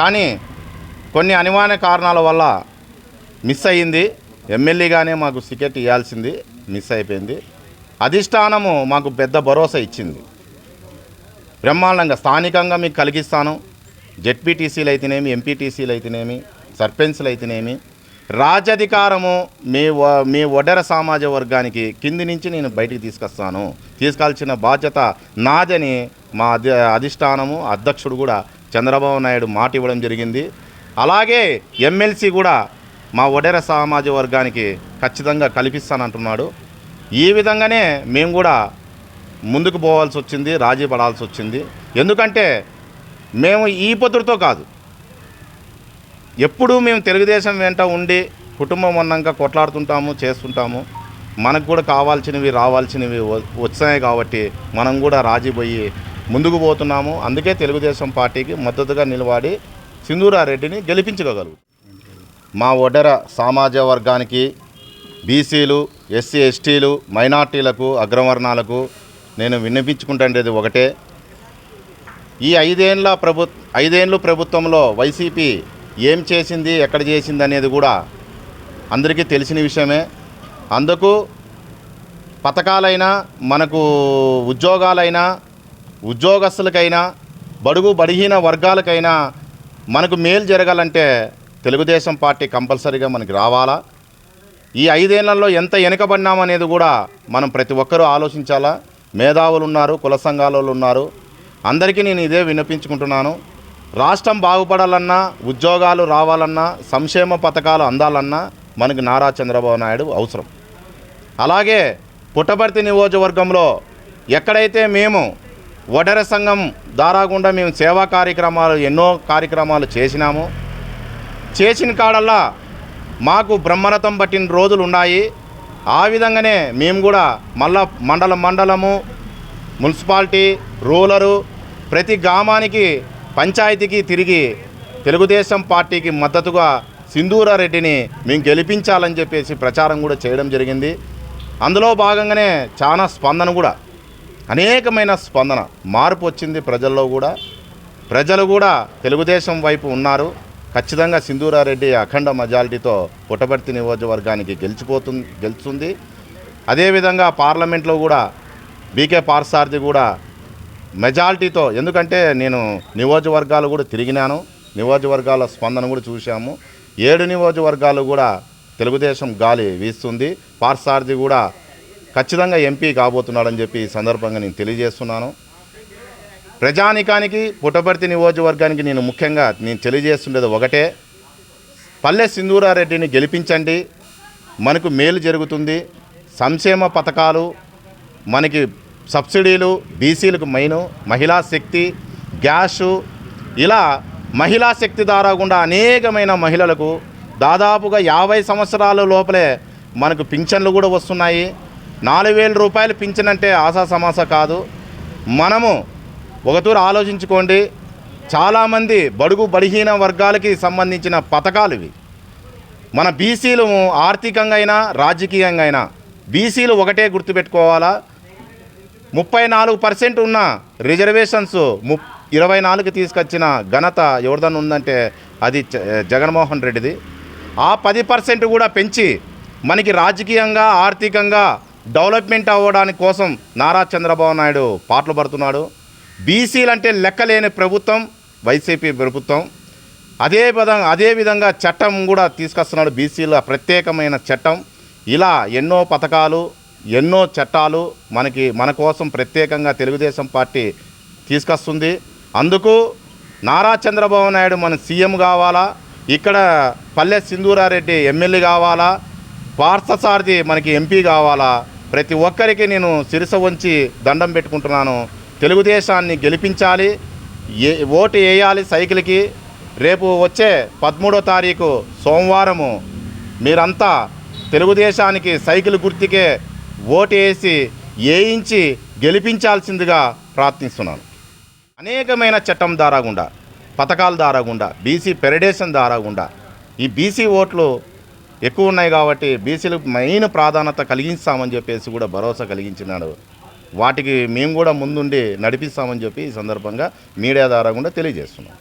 కానీ కొన్ని అనివార్య కారణాల వల్ల మిస్ అయ్యింది. ఎమ్మెల్యేగానే మాకు టికెట్ ఇవ్వాల్సింది మిస్ అయిపోయింది. అధిష్టానము మాకు పెద్ద భరోసా ఇచ్చింది. బ్రహ్మాండంగా స్థానికంగా మీకు కలిగిస్తాను. జెడ్పీటీసీలు అయితేనేమి ఎంపీటీసీలు అయితేనేమి సర్పంచ్లు అయితేనేమి. రాజ్యాధికారము మీ వ- మీ ఒడెర సమాజ వర్గానికి కింది నుంచి నేను బయటికి తీసుకొస్తాను. తీసుకాల్సిన బాధ్యత నాదని మా అధి అధిష్టానము అధ్యక్షుడు కూడా చంద్రబాబు నాయుడు మాట ఇవ్వడం జరిగింది. అలాగే ఎమ్మెల్సీ కూడా మా ఒడేర సమాజ వర్గానికి ఖచ్చితంగా కల్పిస్తానంటున్నాడు. ఈ విధంగానే మేము కూడా ముందుకు పోవాల్సి వచ్చింది రాజీ పడాల్సి వచ్చింది. ఎందుకంటే మేము ఈ పొద్దుతో కాదు. ఎప్పుడూ మేము తెలుగుదేశం వెంట ఉండి కుటుంబం ఉన్నాక కొట్లాడుతుంటాము చేస్తుంటాము. మనకు కూడా కావాల్సినవి రావాల్సినవి వచ్చాయి కాబట్టి మనం కూడా రాజీ పోయి ముందుకు పోతున్నాము. అందుకే తెలుగుదేశం పార్టీకి మద్దతుగా నిలబడి సింధూరారెడ్డిని గెలిపించగలరు మా ఒడెర సామాజ వర్గానికి బీసీలు ఎస్సీ ఎస్టీలు మైనార్టీలకు అగ్రవర్ణాలకు నేను విన్నపించుకుంటుండేది ఒకటే. ఈ ఐదేండ్ల ప్రభు ఐదేండ్లు ప్రభుత్వంలో వైసీపీ ఏం చేసింది ఎక్కడ చేసింది అనేది కూడా అందరికీ తెలిసిన విషయమే. అందుకు పథకాలైనా మనకు ఉద్యోగాలైనా ఉద్యోగస్తులకైనా బడుగు బడిహీన వర్గాలకైనా మనకు మేలు జరగాలంటే తెలుగుదేశం పార్టీ కంపల్సరీగా మనకి రావాలా? ఈ ఐదేళ్ళలో ఎంత వెనుకబడినామనేది కూడా మనం ప్రతి ఒక్కరూ ఆలోచించాలా? మేధావులు ఉన్నారు కుల సంఘాల వాళ్ళు ఉన్నారు. అందరికీ నేను ఇదే వినిపించుకుంటున్నాను. రాష్ట్రం బాగుపడాలన్నా ఉద్యోగాలు రావాలన్నా సంక్షేమ పథకాలు అందాలన్నా మనకి నారా చంద్రబాబు నాయుడు అవసరం. అలాగే పుట్టపర్తి నియోజకవర్గంలో ఎక్కడైతే మేము వడర సంఘం దారాగుండా మేము సేవా కార్యక్రమాలు ఎన్నో కార్యక్రమాలు చేసినాము. చేసిన కాడల్లా మాకు బ్రహ్మరథం పట్టిన రోజులు ఉన్నాయి. ఆ విధంగానే మేము కూడా మళ్ళా మండలం మండలము మున్సిపాలిటీ రూలరు ప్రతి గ్రామానికి పంచాయతీకి తిరిగి తెలుగుదేశం పార్టీకి మద్దతుగా సింధూరారెడ్డిని మేము గెలిపించాలని చెప్పేసి ప్రచారం కూడా చేయడం జరిగింది. అందులో భాగంగానే చాలా స్పందన కూడా అనేకమైన స్పందన మార్పు వచ్చింది ప్రజల్లో కూడా. ప్రజలు కూడా తెలుగుదేశం వైపు ఉన్నారు. ఖచ్చితంగా సింధూరారెడ్డి అఖండ మెజారిటీతో పుట్టపర్తి నియోజకవర్గానికి గెలిచిపోతుంది గెలుస్తుంది. అదేవిధంగా పార్లమెంట్లో కూడా బీకే పార్సార్థి కూడా మెజారిటీతో ఎందుకంటే నేను నియోజకవర్గాలు కూడా తిరిగినాను. నియోజకవర్గాల స్పందన కూడా చూశాము. ఏడు నియోజకవర్గాలు కూడా తెలుగుదేశం గాలి వీస్తుంది. పార్సార్థి కూడా ఖచ్చితంగా ఎంపీ కాబోతున్నాడని చెప్పి ఈ సందర్భంగా నేను తెలియజేస్తున్నాను. ప్రజానికానికి పుట్టపర్తి నియోజకవర్గానికి నేను ముఖ్యంగా నేను తెలియజేస్తుండేది ఒకటే. పల్లె సింధూరారెడ్డిని గెలిపించండి. మనకు మేలు జరుగుతుంది. సంక్షేమ పథకాలు మనకి సబ్సిడీలు బీసీలకు మెయిన్ మహిళా శక్తి గ్యాసు ఇలా మహిళా శక్తి ద్వారా గుండా అనేకమైన మహిళలకు దాదాపుగా యాభై సంవత్సరాల లోపలే మనకు పింఛన్లు కూడా వస్తున్నాయి. నాలుగు వేల రూపాయలు పింఛన్ అంటే ఆశా సమాస కాదు. మనము ఒకతూరు ఆలోచించుకోండి. చాలామంది బడుగు బడిహీన వర్గాలకి సంబంధించిన పథకాలు ఇవి. మన బీసీలు ఆర్థికంగా అయినా రాజకీయంగా అయినా బీసీలు ఒకటే గుర్తుపెట్టుకోవాలా? ముప్పై నాలుగు పర్సెంట్ ఉన్న రిజర్వేషన్స్ ము ఇరవై నాలుగు తీసుకొచ్చిన ఘనత ఎవరిదన్నా ఉందంటే అది జ- జగన్మోహన్ రెడ్డిది. ఆ పది పర్సెంట్ కూడా పెంచి మనకి రాజకీయంగా ఆర్థికంగా డెవలప్మెంట్ అవ్వడానికి కోసం నారా చంద్రబాబు నాయుడు పాటలు పడుతున్నాడు. బీసీలు అంటే లెక్కలేని ప్రభుత్వం వైసీపీ ప్రభుత్వం. అదే విధంగా అదే విధంగా చట్టం కూడా తీసుకొస్తున్నాడు బీసీల ప్రత్యేకమైన చట్టం. ఇలా ఎన్నో పథకాలు ఎన్నో చట్టాలు మనకి మన కోసం ప్రత్యేకంగా తెలుగుదేశం పార్టీ తీసుకొస్తుంది. అందుకు నారా చంద్రబాబు నాయుడు మన సీఎం కావాలా? ఇక్కడ పల్లె సింధూరారెడ్డి ఎమ్మెల్యే కావాలా? పార్థసారథి మనకి ఎంపీ కావాలా? ప్రతి ఒక్కరికి నేను శిరస వంచి దండం పెట్టుకుంటున్నాను. తెలుగుదేశాన్ని గెలిపించాలి. ఏ ఓటు వేయాలి సైకిల్కి. రేపు వచ్చే పదమూడో తారీఖు సోమవారము. మీరంతా తెలుగుదేశానికి సైకిల్ గుర్తుకే ఓటు వేసి వేయించి గెలిపించాల్సిందిగా ప్రార్థిస్తున్నాను. అనేకమైన చట్టం దారాగుండా పథకాల దారాగుండా బీసీ పెరడేషన్ దారాగుండా ఈ బీసీ ఓట్లు ఎక్కువ ఉన్నాయి కాబట్టి బీసీలకు మెయిన్ ప్రాధాన్యత కలిగిస్తామని చెప్పేసి కూడా భరోసా కలిగించినాడు. వాటికి మేము కూడా ముందుండి నడిపిస్తామని చెప్పి ఈ సందర్భంగా మీడియా ద్వారా కూడా తెలియజేస్తున్నాం.